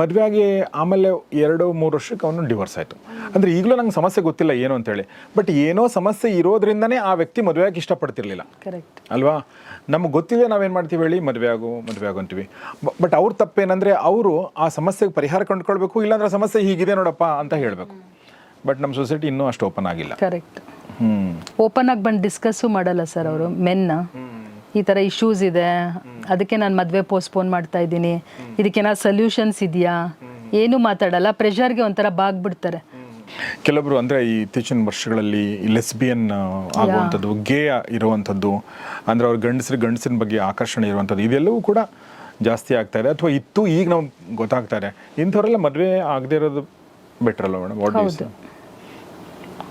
ಮದುವೆ ಆಗಿ ಆಮೇಲೆ ಎರಡು ಮೂರು ವರ್ಷಕ್ಕೆ ಅವನು ಡಿವೋರ್ಸ್ ಆಯಿತು. ಅಂದರೆ ಈಗಲೂ ನಂಗೆ ಸಮಸ್ಯೆ ಗೊತ್ತಿಲ್ಲ ಏನು ಅಂತೇಳಿ. ಬಟ್ ಏನೋ ಸಮಸ್ಯೆ ಇರೋದ್ರಿಂದನೇ ಆ ವ್ಯಕ್ತಿ ಮದುವೆ ಆಗಿ ಇಷ್ಟಪಡ್ತಿರ್ಲಿಲ್ಲ. ಕರೆಕ್ಟ್ ಅಲ್ವಾ? ನಮಗೆ ಗೊತ್ತಿದೆ ನಾವೇನು ಮಾಡ್ತೀವಿ ಹೇಳಿ ಮದುವೆ ಆಗು ಮದುವೆ ಆಗು ಅಂತೀವಿ. ಬಟ್ ಅವ್ರ ತಪ್ಪೇನಂದರೆ ಅವರು ಆ ಸಮಸ್ಯೆಗೆ ಪರಿಹಾರ ಕಂಡುಕೊಳ್ಬೇಕು ಇಲ್ಲಾಂದ್ರೆ ಸಮಸ್ಯೆ ಹೀಗಿದೆ ನೋಡಪ್ಪ ಅಂತ ಹೇಳಬೇಕು. ಬಟ್ ನಮ್ಮ ಸೊಸೈಟಿ ಇನ್ನೂ ಅಷ್ಟು ಓಪನ್ ಆಗಿಲ್ಲ. ಕರೆಕ್ಟ್ ಓಪನ್ ಆಗಿ ಬಂದು ಡಿಸ್ಕಸ್ಸು ಮಾಡಲ್ಲ ಸರ್ ಅವರು ಮೆನ್ನ. ಈ ಥರ ಇಶ್ಯೂಸ್ ಇದೆ. ಅದಕ್ಕೆ ನಾನು ಮದುವೆ ಪೋಸ್ಟ್ಪೋನ್ ಮಾಡ್ತಾ ಇದ್ದೀನಿ. ಇದಕ್ಕೇನಾದ್ರು ಸೊಲ್ಯೂಷನ್ಸ್ ಇದೆಯಾ? ಏನು ಮಾತಾಡಲ್ಲ. ಪ್ರೆಷರ್ಗೆ ಒಂಥರ ಬಾಗ್ಬಿಡ್ತಾರೆ. ಕೆಲವರು ಅಂದರೆ ಈ ಇತ್ತೀಚಿನ ವರ್ಷಗಳಲ್ಲಿ ಲೆಸ್ಬಿಯನ್ ಆಗುವಂಥದ್ದು ಗೇ ಇರುವಂಥದ್ದು ಅಂದರೆ ಅವ್ರ ಗಂಡಸ್ರ ಗಂಡಸಿನ ಬಗ್ಗೆ ಆಕರ್ಷಣೆ ಇರುವಂಥದ್ದು ಇದೆಲ್ಲವೂ ಕೂಡ ಜಾಸ್ತಿ ಆಗ್ತಾ ಇದೆ. ಅಥವಾ ಇತ್ತು ಈಗ ನಾವು ಗೊತ್ತಾಗ್ತಾರೆ ಇಂಥವರೆಲ್ಲ ಮದುವೆ ಆಗದೆ ಇರೋದು ಬೆಟ್ರಲ್ಲ ಮೇಡಮ್ ವಾಟ್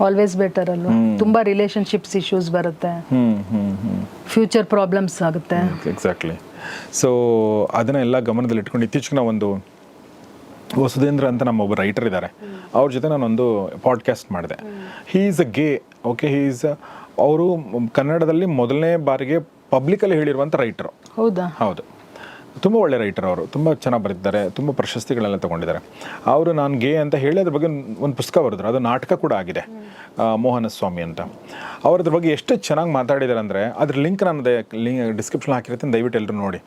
ಆಲ್ವೇಸ್ ಬೆಟರ್ ಅಲ್ವಾ? ತುಂಬಾ ರಿಲೇಶನ್ಶಿಪ್ಸ್ ಇಶ್ಯೂಸ್ ಬರುತ್ತೆ. ಫ್ಯೂಚರ್ ಪ್ರಾಬ್ಲಮ್ಸ್ ಆಗುತ್ತೆ. ಎಕ್ಸಾಕ್ಟ್ಲಿ ಸೊ ಅದನ್ನ ಎಲ್ಲ ಗಮನದಲ್ಲಿ ಇಟ್ಕೊಂಡು ಇತ್ತೀಚೆಗೆ ಒಂದು ವಸುಧೇಂದ್ರ ಅಂತ ನಮ್ಮ ಒಬ್ಬ ರೈಟರ್ ಇದ್ದಾರೆ ಅವ್ರ ಜೊತೆ ನಾನೊಂದು ಪಾಡ್ಕಾಸ್ಟ್ ಮಾಡಿದೆ. ಹೀ ಈಸ್ ಅ ಗೇ ಓಕೆ ಹೀ ಈಸ್ ಅವರು ಕನ್ನಡದಲ್ಲಿ ಮೊದಲನೇ ಬಾರಿಗೆ ಪಬ್ಲಿಕಲ್ಲಿ ಹೇಳಿರುವಂಥ ರೈಟರು ಹೌದಾ? ಹೌದು. ತುಂಬ ಒಳ್ಳೆ ರೈಟರ್ ಅವರು. ತುಂಬ ಚೆನ್ನಾಗಿ ಬರೆದಿದ್ದಾರೆ. ತುಂಬ ಪ್ರಶಸ್ತಿಗಳೆಲ್ಲ ತಗೊಂಡಿದ್ದಾರೆ. ಅವರು ನಾನು ಗೇ ಅಂತ ಹೇಳಿ ಅದ್ರ ಬಗ್ಗೆ ಒಂದು ಪುಸ್ತಕ ಬರೆದ್ರು. ಅದು ನಾಟಕ ಕೂಡ ಆಗಿದೆ. ಮೋಹನ ಸ್ವಾಮಿ ಅಂತ. ಅವ್ರ ಬಗ್ಗೆ ಎಷ್ಟು ಚೆನ್ನಾಗಿ ಮಾತಾಡಿದ್ದಾರೆ ಅಂದರೆ ಅದ್ರ ಲಿಂಕ್ ನಾನು ಲಿಂಕ್ ಡಿಸ್ಕ್ರಿಪ್ಷನ್ ಹಾಕಿರ್ತೀನಿ. ದಯವಿಟ್ಟು ಎಲ್ಲರೂ ನೋಡಿ.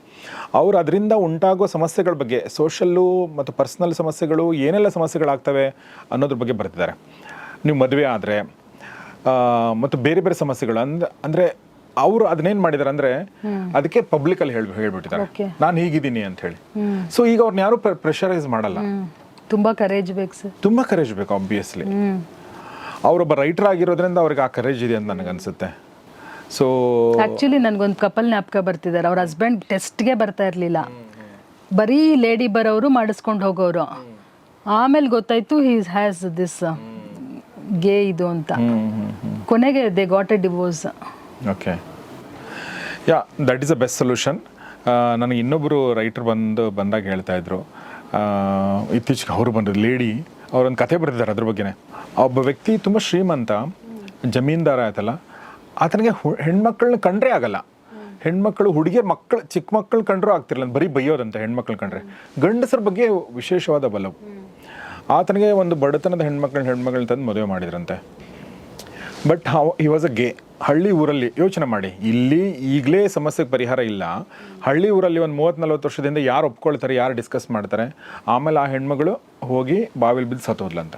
ಅವರು ಅದರಿಂದ ಉಂಟಾಗೋ ಸಮಸ್ಯೆಗಳ ಬಗ್ಗೆ ಸೋಷಲ್ಲು ಮತ್ತು ಪರ್ಸ್ನಲ್ ಸಮಸ್ಯೆಗಳು ಏನೆಲ್ಲ ಸಮಸ್ಯೆಗಳಾಗ್ತವೆ ಅನ್ನೋದ್ರ ಬಗ್ಗೆ ಬರ್ತಿದ್ದಾರೆ ನೀವು ಮದುವೆ ಆದರೆ ಮತ್ತು ಬೇರೆ ಬೇರೆ ಸಮಸ್ಯೆಗಳು ಅಂದ, ಅಂದರೆ ಅವರು ಅದನ್ನೇನ್ ಮಾಡಿದಾರೆ ಅಂದ್ರೆ ಅದಕ್ಕೆ ಪಬ್ಲಿಕಲ್ಲಿ ಹೇಳಿ ಹೇಳ್ಬಿಟ್ಟಿದ್ದಾರೆ. ನಾನು ಹೀಗಿದ್ದೀನಿ ಅಂತ ಹೇಳಿ. ಸೊ ಈಗ ಅವ್ರನ್ನ ಯಾರು ಪ್ರೆಷರೈಸ್ ಮಾಡಲ್ಲ. ತುಂಬಾ ಕರೇಜ್ ಬೇಕು ಸರ್ ತುಂಬಾ ಕರೇಜ್ ಬೇಕು ಆಬ್ವಿಯಸ್ಲಿ ಅವರೊಬ್ಬ ರೈಟರ್ ಆಗಿರೋದ್ರಿಂದ ಅವ್ರಿಗೆ ಆ ಕರೇಜ್ ಇದೆ ಅಂತ ನನಗನ್ಸುತ್ತೆ. ಸೊ ಆಕ್ಚುಲಿ ನನಗೊಂದು ಕಪಲ್ ಜ್ಞಾಪಕ ಬರ್ತಿದ್ದಾರೆ ಅವ್ರ ಹಸ್ಬೆಂಡ್ ಟೆಸ್ಟ್ಗೆ ಬರ್ತಾ ಇರಲಿಲ್ಲ. ಬರೀ ಲೇಡಿ ಬರೋರು ಮಾಡಿಸ್ಕೊಂಡು ಹೋಗೋರು ಆಮೇಲೆ ಗೊತ್ತಾಯ್ತು ಹೀ ಹ್ಯಾಸ್ ದಿಸ್ ಗೇ ಇದು ಅಂತ. ಕೊನೆಗೆ they got a divorce okay yeah that is a best solution ನನಗೆ ಇನ್ನೊಬ್ಬರು ರೈಟರ್ ಬಂದು ಬಂದಾಗ ಹೇಳ್ತಾ ಇದ್ರು. ಆ, ಇತ್ತೀಚೆಗೆ ಅವರು ಬಂದರು ಲೇಡಿ ಅವರೊಂದು ಕತೆ ಬರೆದಿದ್ದಾರೆ ಅದ್ರ ಬಗ್ಗೆನೇ. ಒಬ್ಬ ವ್ಯಕ್ತಿ ತುಂಬ ಶ್ರೀಮಂತ ಜಮೀನ್ದಾರ ಆಯ್ತಲ್ಲ ಆತನಿಗೆ ಹೆಣ್ಮಕ್ಳನ್ನ ಕಂಡ್ರೆ ಆಗಲ್ಲ. ಹೆಣ್ಮಕ್ಳು ಹುಡುಗಿ ಮಕ್ಕಳು ಚಿಕ್ಕ ಮಕ್ಕಳು ಕಂಡ್ರೂ ಆಗ್ತಿರಲ್ಲ ಬರೀ ಬೈಯೋದಂತೆ ಹೆಣ್ಮಕ್ಳು ಕಂಡ್ರೆ. ಗಂಡಸರ ಬಗ್ಗೆ ವಿಶೇಷವಾದ ಬಲವು. ಆತನಿಗೆ ಒಂದು ಬಡತನದ ಹೆಣ್ಮಕ್ಳು ಹೆಣ್ಮಕ್ಳನ್ನ ತಂದು ಮದುವೆ ಮಾಡಿದ್ರಂತೆ. ಬಟ್ ಹಿ ವಾಸ್ ಅ ಗೇ ಹಳ್ಳಿ ಊರಲ್ಲಿ ಯೋಚನೆ ಮಾಡಿ. ಇಲ್ಲಿ ಈಗಲೇ ಸಮಸ್ಯೆಗೆ ಪರಿಹಾರ ಇಲ್ಲ. ಹಳ್ಳಿ ಊರಲ್ಲಿ ಒಂದು ಮೂವತ್ತು ನಲ್ವತ್ತು ವರ್ಷದಿಂದ ಯಾರು ಒಪ್ಕೊಳ್ತಾರೆ ಯಾರು ಡಿಸ್ಕಸ್ ಮಾಡ್ತಾರೆ ಆಮೇಲೆ ಆ ಹೆಣ್ಮಗಳು ಹೋಗಿ ಬಾವಿಲಿ ಬಿದ್ದು ಸತ್ತೋದ್ಲಂತ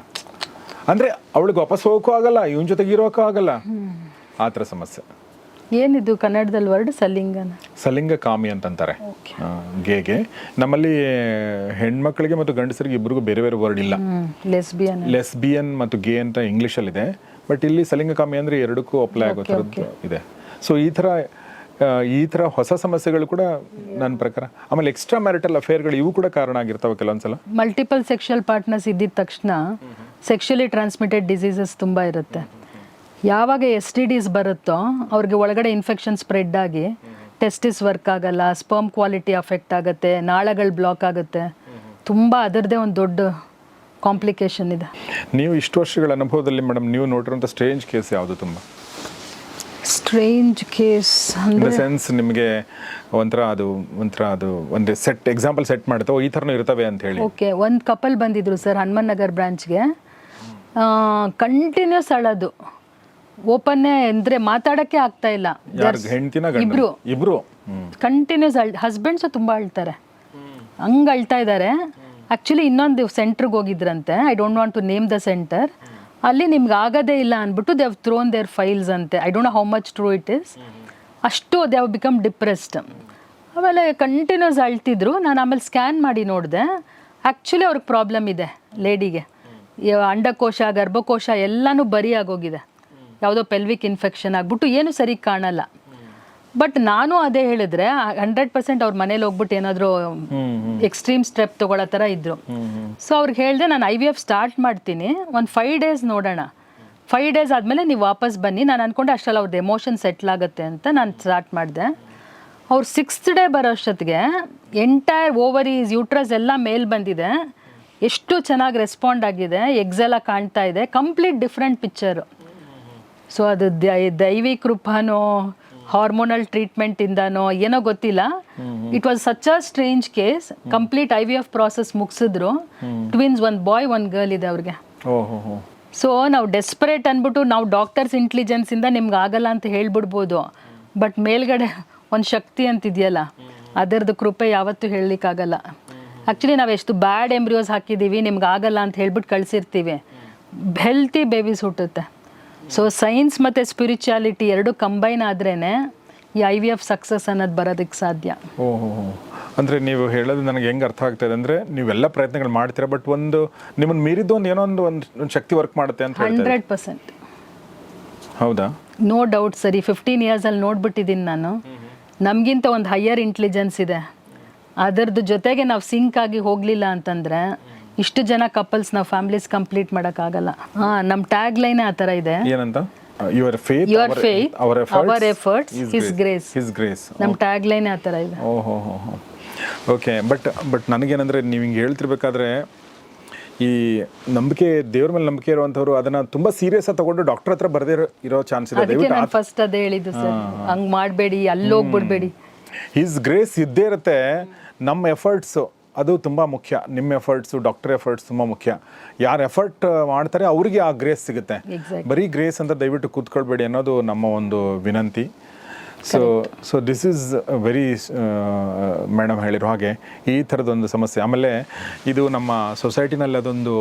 ಅಂದರೆ ಅವಳಿಗೆ ವಾಪಸ್ ಹೋಗೋಕ್ಕೂ ಆಗಲ್ಲ ಇವನ ಜೊತೆಗೆ ಇರೋಕ್ಕೂ ಆಗಲ್ಲ. ಆ ಥರ ಸಮಸ್ಯೆ. ಏನಿದು ಕನ್ನಡದಲ್ಲಿ ವರ್ಡ್? ಸಲಿಂಗ ಸಲಿಂಗ ಕಾಮಿ ಅಂತಂತಾರೆ. ಗೇಗೆ. ನಮ್ಮಲ್ಲಿ ಹೆಣ್ಮಕ್ಳಿಗೆ ಮತ್ತು ಗಂಡಸರಿಗೆ ಇಬ್ಬರಿಗೂ ಬೇರೆ ಬೇರೆ ವರ್ಡ್ ಇಲ್ಲ. ಲೆಸ್ಬಿಯನ್ ಲೆಸ್ಬಿಯನ್ ಮತ್ತು ಗೇ ಅಂತ ಇಂಗ್ಲೀಷಲ್ಲಿದೆ ಬಟ್ ಇಲ್ಲಿ ಸಲಿಂಗಕಾಮಿ ಅಂದರೆ ಎರಡಕ್ಕೂ ಅಪ್ಲೈ ಆಗೋ ಥರದ್ದು ಇದೆ. ಸೊ ಈ ಥರ ಈ ಥರ ಹೊಸ ಸಮಸ್ಯೆಗಳು ಕೂಡ ನನ್ನ ಪ್ರಕಾರ ಆಮೇಲೆ ಎಕ್ಸ್ಟ್ರಾ ಮ್ಯಾರಿಟಲ್ ಅಫೇರ್ಗಳು ಇವು ಕೂಡ ಕಾರಣ ಆಗಿರ್ತವೆ ಕೆಲವೊಂದ್ಸಲ. ಮಲ್ಟಿಪಲ್ ಸೆಕ್ಷುಯಲ್ ಪಾರ್ಟ್ನರ್ಸ್ ಇದ್ದಿದ ತಕ್ಷಣ ಸೆಕ್ಷುಲಿ ಟ್ರಾನ್ಸ್ಮಿಟೆಡ್ ಡಿಸೀಸಸ್ ತುಂಬ ಇರುತ್ತೆ. ಯಾವಾಗ ಎಸ್ ಟಿ ಡಿಸ್ ಬರುತ್ತೋ ಅವ್ರಿಗೆ ಒಳಗಡೆ ಇನ್ಫೆಕ್ಷನ್ ಸ್ಪ್ರೆಡ್ ಆಗಿ ಟೆಸ್ಟಿಸ್ ವರ್ಕ್ ಆಗಲ್ಲ ಸ್ಪರ್ಮ್ ಕ್ವಾಲಿಟಿ ಅಫೆಕ್ಟ್ ಆಗುತ್ತೆ ನಾಳಗಳು ಬ್ಲಾಕ್ ಆಗುತ್ತೆ. ತುಂಬ ಅದರದೇ ಒಂದು ದೊಡ್ಡ ಕಾಂಪ್ಲಿಕೇಶನ್ ಇದೆ. ನೀವು ಇಷ್ಟು ವರ್ಷಗಳ ಅನುಭವದಲ್ಲಿ ಮೇಡಮ್ ನೀವು ನೋಡಿರುವಂಥ ಸ್ಟ್ರೇಂಜ್ ಕೇಸ್ ಯಾವುದು ತುಂಬ? ಸ್ಟ್ರೇಂಜ್ ಕೇಸ್ ದ ಸೆನ್ಸ್ ನಿಮಗೆ ಒಂಥರ ಅದು ಒಂಥರ ಅದು ಒಂದು ಸೆಟ್ ಎಕ್ಸಾಂಪಲ್ ಸೆಟ್ ಮಾಡುತ್ತೆ. ಈ ಥರನೂ ಇರ್ತವೆ ಅಂತ ಹೇಳಿ. ಓಕೆ ಒಂದು ಕಪಲ್ ಬಂದಿದ್ರು ಸರ್ ಹನುಮನ್ ನಗರ್ ಬ್ರಾಂಚ್ಗೆ ಕಂಟಿನ್ಯೂಸ್ ಅಳೋದು. ಓಪನ್ನೇ ಅಂದರೆ ಮಾತಾಡೋಕ್ಕೆ ಆಗ್ತಾ ಇಲ್ಲ. ಹೆಂಡ್ತಿನ ಇಬ್ರು. ಇಬ್ರು? ಕಂಟಿನ್ಯೂಸ್ ಅಳ್ ಹಸ್ಬೆಂಡ್ಸು ತುಂಬ ಅಳ್ತಾರೆ. ಹಂಗೆ ಅಳ್ತಾ ಇದ್ದಾರೆ ಆ್ಯಕ್ಚುಲಿ ಇನ್ನೊಂದು ಸೆಂಟ್ರಿಗೆ ಹೋಗಿದ್ರಂತೆ. I don't want to name the centre ಅಲ್ಲಿ ನಿಮ್ಗೆ ಆಗೋದೇ ಇಲ್ಲ ಅಂದ್ಬಿಟ್ಟು ದೇವ್ ಥ್ರೋನ್ ದೇರ್ ಫೈಲ್ಸ್ ಅಂತೆ. I don't how much true it is ಅಷ್ಟು ದೇ ಹವ್ ಬಿಕಮ್ ಡಿಪ್ರೆಸ್ಡ್ ಆಮೇಲೆ ಕಂಟಿನ್ಯೂಸ್ ಅಳ್ತಿದ್ರು. ನಾನು ಆಮೇಲೆ ಸ್ಕ್ಯಾನ್ ಮಾಡಿ ನೋಡಿದೆ. ಆ್ಯಕ್ಚುಲಿ ಅವ್ರಿಗೆ ಪ್ರಾಬ್ಲಮ್ ಇದೆ ಲೇಡಿಗೆ ಅಂಡಕೋಶ, ಗರ್ಭಕೋಶ ಎಲ್ಲನೂ ಬರಿ ಆಗೋಗಿದೆ ಯಾವುದೋ ಪೆಲ್ವಿಕ್ ಇನ್ಫೆಕ್ಷನ್ ಆಗಿಬಿಟ್ಟು ಏನು ಸರಿ ಕಾಣಲ್ಲ. ಬಟ್ ನಾನು ಅದೇ ಹೇಳಿದ್ರೆ ಹಂಡ್ರೆಡ್ ಪರ್ಸೆಂಟ್ ಅವ್ರ ಮನೇಲಿ ಹೋಗ್ಬಿಟ್ಟು ಏನಾದರೂ ಎಕ್ಸ್ಟ್ರೀಮ್ ಸ್ಟೆಪ್ ತಗೊಳ್ಳೋ ಥರ ಇದ್ರು. ಸೊ ಅವ್ರಿಗೆ ಹೇಳಿದೆ ನಾನು ಐ ವಿ ಎಫ್ ಸ್ಟಾರ್ಟ್ ಮಾಡ್ತೀನಿ. ಒಂದು ಫೈವ್ ಡೇಸ್ ನೋಡೋಣ. ಫೈವ್ ಡೇಸ್ ಆದಮೇಲೆ ನೀವು ವಾಪಸ್ ಬನ್ನಿ. ನಾನು ಅನ್ಕೊಂಡೆ ಅಷ್ಟರಲ್ಲಿ ಅವ್ರದ್ದು ಎಮೋಷನ್ ಸೆಟ್ಲ್ ಆಗುತ್ತೆ ಅಂತ ನಾನು ಸ್ಟಾರ್ಟ್ ಮಾಡಿದೆ. ಅವ್ರು ಸಿಕ್ಸ್ತ್ ಡೇ ಬರೋ ಅಷ್ಟೊತ್ತಿಗೆ ಎಂಟೈರ್ ಓವರೀಸ್ ಯೂಟ್ರಸ್ ಎಲ್ಲ ಮೇಲ್ ಬಂದಿದೆ. ಎಷ್ಟು ಚೆನ್ನಾಗಿ ರೆಸ್ಪಾಂಡ್ ಆಗಿದೆ ಎಗ್ಸ್ ಎಲ್ಲ ಕಾಣ್ತಾ ಇದೆ. ಕಂಪ್ಲೀಟ್ ಡಿಫ್ರೆಂಟ್ ಪಿಕ್ಚರು ಸೊ ಅದು ದೈವಿ ಕೃಪಾನೋ ಹಾರ್ಮೋನಲ್ ಟ್ರೀಟ್ಮೆಂಟ್ ಇಂದನೋ ಏನೋ ಗೊತ್ತಿಲ್ಲ. It was such a strange case complete I V F process ಮುಗಿಸಿದ್ರು. Twins ಒಂದು ಬಾಯ್ ಒಂದು ಗರ್ಲ್ ಇದೆ ಅವ್ರಿಗೆ. ಸೊ ನಾವು ಡೆಸ್ಪರೇಟ್ ಅಂದ್ಬಿಟ್ಟು ನಾವು ಡಾಕ್ಟರ್ಸ್ ಇಂಟೆಲಿಜೆನ್ಸ್ ಇಂದ ನಿಮ್ಗೆ ಆಗಲ್ಲ ಅಂತ ಹೇಳ್ಬಿಡ್ಬೋದು. ಬಟ್ ಮೇಲ್ಗಡೆ ಒಂದು ಶಕ್ತಿ ಅಂತಿದೆಯಲ್ಲ ಅದರದ್ದು ಕೃಪೆ ಯಾವತ್ತೂ ಹೇಳಲಿಕ್ಕಾಗಲ್ಲ ಆ್ಯಕ್ಚುಲಿ ನಾವು ಎಷ್ಟು ಬ್ಯಾಡ್ ಎಂಬ್ರಿಯೋಸ್ ಹಾಕಿದ್ದೀವಿ ನಿಮ್ಗೆ ಆಗಲ್ಲ ಅಂತ ಹೇಳ್ಬಿಟ್ಟು ಕಳಿಸಿರ್ತೀವಿ. ಹೆಲ್ತಿ ಬೇಬೀಸ್ ಹುಟ್ಟುತ್ತೆ. ಸೊ ಸೈನ್ಸ್ ಮತ್ತು ಸ್ಪಿರಿಚುಯಾಲಿಟಿ ಎರಡು ಕಂಬೈನ್ ಆದ್ರೇನೆ ಈ ಐ ವಿ ಎಫ್ ಸಕ್ಸಸ್ ಅನ್ನೋದು ಬರೋದಕ್ಕೆ ಸಾಧ್ಯ. ಓಹೋ ಅಂದರೆ ನೀವು ಹೇಳೋದು ನನಗೆ ಹೆಂಗೆ ಅರ್ಥ ಆಗ್ತಾ ಇದೆ ಅಂದರೆ ನೀವೆಲ್ಲ ಪ್ರಯತ್ನಗಳು ಮಾಡ್ತೀರಾ ಬಟ್ ಒಂದು ನಿಮ್ಮನ್ನು ಮೀರಿದ್ದು ಒಂದು ಏನೋ ಒಂದು ಒಂದು ಶಕ್ತಿ ವರ್ಕ್ ಮಾಡುತ್ತೆ ಅಂತ ಹಂಡ್ರೆಡ್ ಪರ್ಸೆಂಟ್ ಹೌದಾ? ನೋ ಡೌಟ್ ಸರಿ. ಫಿಫ್ಟೀನ್ ಇಯರ್ಸಲ್ಲಿ ನೋಡ್ಬಿಟ್ಟಿದ್ದೀನಿ ನಾನು. ನಮಗಿಂತ ಒಂದು ಹೈಯರ್ ಇಂಟೆಲಿಜೆನ್ಸ್ ಇದೆ. ಅದರದ್ದು ಜೊತೆಗೆ ನಾವು ಸಿಂಕ್ ಆಗಿ ಹೋಗಲಿಲ್ಲ ಅಂತಂದರೆ ಇಷ್ಟು ಜನ ಕಪಲ್ಸ್ ನಾವು ಫ್ಯಾಮಿಲೀಸ್ ಕಂಪ್ಲೀಟ್ ಮಾಡೋಕ್ಕಾಗಲ್ಲ. ಹಾಂ ನಮ್ಮ ಟ್ಯಾಗ್ ಲೈನ್ ಆ ಥರ ಇದೆ. ಏನಂತ? Your faith Your faith, our our efforts, His grace. His grace ನಮ್ಮ ಟ್ಯಾಗ್ ಲೈನ್ ಆ ಥರ ಇದೆ. ಓಹೋ ಓಕೆ ಬಟ್ ಬಟ್ ನನಗೇನಂದ್ರೆ ನೀವು ಹಿಂಗೆ ಹೇಳ್ತಿರ್ಬೇಕಾದ್ರೆ ಈ ನಂಬಿಕೆ ದೇವ್ರ ಮೇಲೆ ನಂಬಿಕೆ ಇರುವಂಥವ್ರು ಅದನ್ನ ತುಂಬಾ ಸೀರಿಯಸ್ ಆಗಿ ತಗೊಂಡು ಡಾಕ್ಟರ್ ಹತ್ರ ಬರದೇ ಇರೋ ಚಾನ್ಸ್ ಇದೆ. ಅದಕ್ಕೆ ದಯವಿಟ್ಟು ನಾನು ಫಸ್ಟ್ ಅದೇ ಹೇಳಿದ್ದು ಸರ್ ಹಂಗ್ ಮಾಡಬೇಡಿ ಅಲ್ಲೋಗ್ಬಿಡ್ಬೇಡಿ. ಹಿಸ್ ಗ್ರೇಸ್ ಇದ್ದೇ ಇರುತ್ತೆ ನಮ್ಮ ಎಫರ್ಟ್ಸು ಅದು ತುಂಬ ಮುಖ್ಯ. ನಿಮ್ಮ ಎಫರ್ಟ್ಸು ಡಾಕ್ಟರ್ ಎಫರ್ಟ್ಸ್ ತುಂಬ ಮುಖ್ಯ. ಯಾರು ಎಫರ್ಟ್ ಮಾಡ್ತಾರೆ ಅವರಿಗೆ ಆ ಗ್ರೇಸ್ ಸಿಗುತ್ತೆ. ಬರೀ ಗ್ರೇಸ್ ಅಂತ ದಯವಿಟ್ಟು ಕೂತ್ಕೊಳ್ಬೇಡಿ ಅನ್ನೋದು ನಮ್ಮ ಒಂದು ವಿನಂತಿ. So so this is very madam ಹೇಳಿರೋ ಹಾಗೆ ಈ ಥರದೊಂದು ಸಮಸ್ಯೆ. ಆಮೇಲೆ ಇದು ನಮ್ಮ ಸೊಸೈಟಿನಲ್ಲಿ ಅದೊಂದು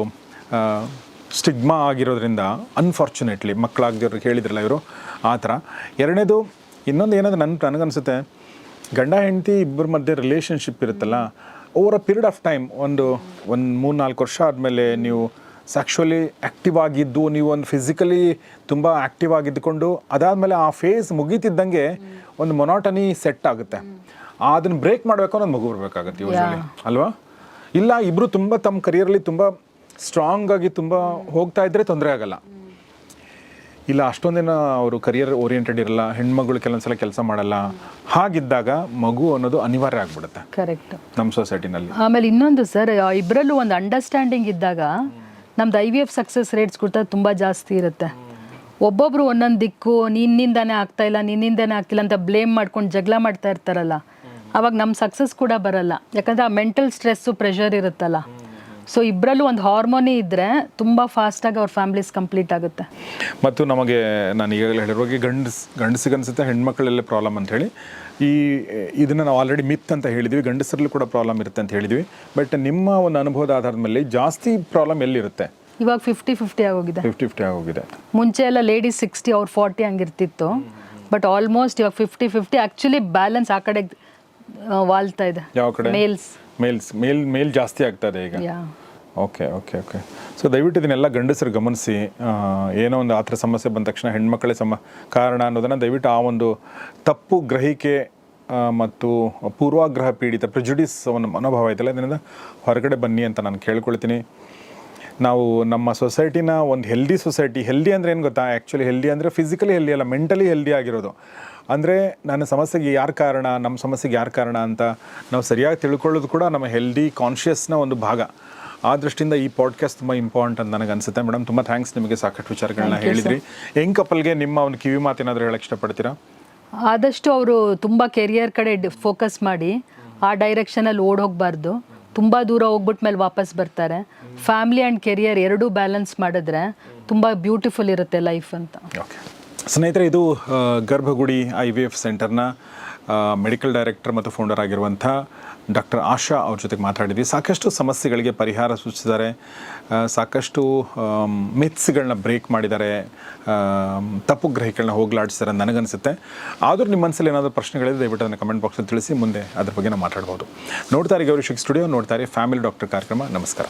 ಸ್ಟಿಗ್ಮಾ ಆಗಿರೋದ್ರಿಂದ ಅನ್ಫಾರ್ಚುನೇಟ್ಲಿ ಮಕ್ಕಳಾಗದಿರೋ ಹೇಳಿದ್ರಲ್ಲ ಇವರು ಆ ಥರ. ಎರಡನೇದು ಇನ್ನೊಂದು ಏನಂದ್ರೆ ನನ್ನ ನನಗನ್ಸುತ್ತೆ. ಗಂಡ ಹೆಂಡತಿ ಇಬ್ಬರ ಮಧ್ಯೆ ರಿಲೇಷನ್ಶಿಪ್ ಇರುತ್ತಲ್ಲ over a period of time ಒಂದು ಒಂದು ಮೂರು ನಾಲ್ಕು ವರ್ಷ ಆದಮೇಲೆ ನೀವು ಸೆಕ್ಷುವಲಿ ಆ್ಯಕ್ಟಿವ್ ಆಗಿದ್ದು ನೀವು ಒಂದು ಫಿಸಿಕಲಿ ತುಂಬ ಆ್ಯಕ್ಟಿವ್ ಆಗಿದ್ದುಕೊಂಡು ಅದಾದಮೇಲೆ ಆ ಫೇಸ್ ಮುಗೀತಿದ್ದಂಗೆ ಒಂದು ಮೊನಾಟನಿ ಸೆಟ್ ಆಗುತ್ತೆ. ಅದನ್ನು ಬ್ರೇಕ್ ಮಾಡಬೇಕು ಅನ್ನೋದು ಮಗು ಬರಬೇಕಾಗತ್ತೆ ಯೂಶಲಿ ಅಲ್ವಾ? ಇಲ್ಲ ಇಬ್ಬರು ತುಂಬ ತಮ್ಮ ಕರಿಯರಲ್ಲಿ ತುಂಬ ಸ್ಟ್ರಾಂಗ್ ಆಗಿ ತುಂಬ ಹೋಗ್ತಾ ಇದ್ರೆ ತೊಂದರೆ ಆಗಲ್ಲ. ಇಲ್ಲ ಅಷ್ಟೊಂದಿನ ಅವರು ಕರಿಯರ್ ಓರಿಯೆಂಟೆಡ್ ಇರಲ್ಲ ಹೆಣ್ಮಗಳು ಕೆಲವೊಂದ್ಸಲ ಕೆಲಸ ಮಾಡಲ್ಲ. ಹಾಗಿದ್ದಾಗ ಮಗು ಅನ್ನೋದು ಅನಿವಾರ್ಯ ಆಗ್ಬಿಡುತ್ತೆ. ಕರೆಕ್ಟ್ ನಮ್ಮ ಸೊಸೈಟಿನಲ್ಲಿ ಆಮೇಲೆ ಇನ್ನೊಂದು ಸರ್ ಇಬ್ಬರಲ್ಲೂ ಒಂದು ಅಂಡರ್ಸ್ಟ್ಯಾಂಡಿಂಗ್ ಇದ್ದಾಗ ನಮ್ದು I V F success rates ಕೂಡ ತುಂಬ ಜಾಸ್ತಿ ಇರುತ್ತೆ. ಒಬ್ಬೊಬ್ರು ಒಂದೊಂದು ದಿಕ್ಕು ನಿನ್ನಿಂದಾನೇ ಆಗ್ತಾ ಇಲ್ಲ ನಿನ್ನಿಂದಾನೇ ಆಗ್ತಿಲ್ಲ ಅಂತ ಬ್ಲೇಮ್ ಮಾಡ್ಕೊಂಡು ಜಗಳ ಮಾಡ್ತಾ ಇರ್ತಾರಲ್ಲ. ಅವಾಗ ನಮ್ಮ ಸಕ್ಸಸ್ ಕೂಡ ಬರಲ್ಲ. ಯಾಕಂದ್ರೆ ಆ ಮೆಂಟಲ್ ಸ್ಟ್ರೆಸ್ಸು ಪ್ರೆಷರ್ ಇರುತ್ತಲ್ಲ. ಸೊ ಇಬ್ಬರಲ್ಲೂ ಒಂದು ಹಾರ್ಮೋನಿ ಇದ್ದರೆ ತುಂಬ ಫಾಸ್ಟಾಗಿ ಅವ್ರ ಫ್ಯಾಮ್ಲೀಸ್ ಕಂಪ್ಲೀಟ್ ಆಗುತ್ತೆ. ಮತ್ತು ನಮಗೆ ನಾನು ಈಗಾಗಲೇ ಹೇಳಿರುವಾಗ ಗಂಡಸ್ ಗಂಡಸಿಗೆ ಅನ್ಸುತ್ತೆ ಹೆಣ್ಮಕ್ಳಲ್ಲೇ ಪ್ರಾಬ್ಲಮ್ ಅಂತ ಹೇಳಿ. ಈ ಇದನ್ನು ನಾವು ಆಲ್ರೆಡಿ ಮಿತ್ ಅಂತ ಹೇಳಿದ್ವಿ ಗಂಡಸರಲ್ಲೂ ಕೂಡ ಪ್ರಾಬ್ಲಮ್ ಇರುತ್ತೆ ಅಂತ ಹೇಳಿದ್ವಿ. ಬಟ್ ನಿಮ್ಮ ಒಂದು ಅನುಭವದ ಆಧಾರದ ಮೇಲೆ ಜಾಸ್ತಿ ಪ್ರಾಬ್ಲಮ್ ಎಲ್ಲಿರುತ್ತೆ? ಇವಾಗ ಫಿಫ್ಟಿ ಫಿಫ್ಟಿ ಆಗೋಗಿದೆ. ಫಿಫ್ಟಿ ಫಿಫ್ಟಿ ಆಗೋಗಿದೆ. ಮುಂಚೆ ಎಲ್ಲ ಲೇಡೀಸ್ ಸಿಕ್ಸ್ಟಿ ಅವ್ರು ಫಾರ್ಟಿ ಹಂಗಿರ್ತಿತ್ತು. ಬಟ್ ಆಲ್ಮೋಸ್ಟ್ ಇವಾಗ ಫಿಫ್ಟಿ ಫಿಫ್ಟಿ ಆ್ಯಕ್ಚುಲಿ ಬ್ಯಾಲೆನ್ಸ್ ಆ ಕಡೆ ವಾಲ್ತಾ ಇದೆ. ಯಾವ ಕಡೆ? ಮೇಲ್ಸ್ ಮೇಲ್ಸ್ ಮೇಲ್ ಮೇಲ್ ಜಾಸ್ತಿ ಆಗ್ತದೆ ಈಗ. Yeah okay okay okay so ದಯವಿಟ್ಟು ಇದನ್ನೆಲ್ಲ ಗಂಡಸರು ಗಮನಿಸಿ ಆ, ಏನೋ ಒಂದು ಆ ಥರ ಸಮಸ್ಯೆ ಬಂದ ತಕ್ಷಣ ಹೆಣ್ಮಕ್ಕಳೇ ಸಮ ಕಾರಣ ಅನ್ನೋದನ್ನು ದಯವಿಟ್ಟು ಆ ಒಂದು ತಪ್ಪು ಗ್ರಹಿಕೆ ಆ, ಮತ್ತು ಪೂರ್ವಾಗ್ರಹ ಪೀಡಿತ ಪ್ರಿಜುಡಿಸ್ ಒಂದು ಮನೋಭಾವ ಇದೆಯಲ್ಲ ಇದರಿಂದ ಹೊರಗಡೆ ಬನ್ನಿ ಅಂತ ನಾನು ಕೇಳ್ಕೊಳ್ತೀನಿ. ನಾವು ನಮ್ಮ ಸೊಸೈಟಿನ ಒಂದು ಹೆಲ್ದಿ ಸೊಸೈಟಿ ಹೆಲ್ದಿ ಅಂದರೆ ಏನು ಗೊತ್ತಾ? ಆ್ಯಕ್ಚುಲಿ ಹೆಲ್ದಿ ಅಂದರೆ ಫಿಸಿಕಲಿ ಹೆಲ್ದಿ ಅಲ್ಲ ಮೆಂಟಲಿ ಹೆಲ್ದಿ ಆಗಿರೋದು. ಅಂದರೆ ನನ್ನ ಸಮಸ್ಯೆಗೆ ಯಾರು ಕಾರಣ ನಮ್ಮ ಸಮಸ್ಯೆಗೆ ಯಾರು ಕಾರಣ ಅಂತ ನಾವು ಸರಿಯಾಗಿ ತಿಳ್ಕೊಳ್ಳೋದು ಕೂಡ ನಮ್ಮ ಹೆಲ್ದಿ ಕಾನ್ಷಿಯಸ್ನ ಒಂದು ಭಾಗ. ಆ ದೃಷ್ಟಿಯಿಂದ ಈ ಪಾಡ್ಕಾಸ್ಟ್ ತುಂಬ ಇಂಪಾರ್ಟೆಂಟ್ ಅಂತ ನನಗೆ ಅನಿಸುತ್ತೆ. ಮೇಡಮ್ ತುಂಬ ಥ್ಯಾಂಕ್ಸ್ ನಿಮಗೆ ಸಾಕಷ್ಟು ವಿಚಾರಗಳನ್ನ ಹೇಳಿದ್ರಿ. ಹೆಂಗ್ ಕಪಲ್ಗೆ ನಿಮ್ಮ ಒಂದು ಕಿವಿ ಮಾತೇನಾದರೂ ಹೇಳಕ್ಕೆ ಇಷ್ಟಪಡ್ತೀರಾ? ಆದಷ್ಟು ಅವರು ತುಂಬ ಕೆರಿಯರ್ ಕಡೆ ಫೋಕಸ್ ಮಾಡಿ ಆ ಡೈರೆಕ್ಷನಲ್ಲಿ ಓಡ್ ಹೋಗಬಾರ್ದು. ತುಂಬ ದೂರ ಹೋಗ್ಬಿಟ್ಟ ಮೇಲೆ ವಾಪಸ್ ಬರ್ತಾರೆ. ಫ್ಯಾಮಿಲಿ ಆ್ಯಂಡ್ ಕೆರಿಯರ್ ಎರಡೂ ಬ್ಯಾಲೆನ್ಸ್ ಮಾಡಿದ್ರೆ ತುಂಬ ಬ್ಯೂಟಿಫುಲ್ ಇರುತ್ತೆ ಲೈಫ್ ಅಂತ. ಓಕೆ ಸ್ನೇಹಿತರೆ, ಇದು ಗರ್ಭಗುಡಿ ಐ ವಿ ಎಫ್ ಸೆಂಟರ್ನ ಮೆಡಿಕಲ್ ಡೈರೆಕ್ಟರ್ ಮತ್ತು ಫೌಂಡರ್ ಆಗಿರುವಂಥ ಡಾಕ್ಟರ್ ಆಶಾ ಅವ್ರ ಜೊತೆಗೆ ಮಾತಾಡಿದ್ವಿ. ಸಾಕಷ್ಟು ಸಮಸ್ಯೆಗಳಿಗೆ ಪರಿಹಾರ ಸೂಚಿಸಿದ್ದಾರೆ. ಸಾಕಷ್ಟು ಮಿತ್ಸ್ಗಳನ್ನ ಬ್ರೇಕ್ ಮಾಡಿದ್ದಾರೆ. ತಪ್ಪು ಗ್ರಹಿಗಳನ್ನ ಹೋಗ್ಲಾಡಿಸಿದ್ದಾರೆ ಅಂತ ನನಗನ್ಸುತ್ತೆ. ಆದರೂ ನಿಮ್ಮ ಮನಸ್ಸಲ್ಲಿ ಏನಾದರೂ ಪ್ರಶ್ನೆಗಳಿದೆ ದಯವಿಟ್ಟು ಅದನ್ನು ಕಮೆಂಟ್ ಬಾಕ್ಸಲ್ಲಿ ತಿಳಿಸಿ, ಮುಂದೆ ಅದ್ರ ಬಗ್ಗೆ ನಾವು ಮಾತಾಡ್ಬೋದು. ನೋಡ್ತಾರೆ ಗೌರಿ ಶಿಕ್ ಸ್ಟುಡಿಯೋ ನೋಡ್ತಾರೆ ಫ್ಯಾಮಿಲಿ ಡಾಕ್ಟರ್ ಕಾರ್ಯಕ್ರಮ. ನಮಸ್ಕಾರ.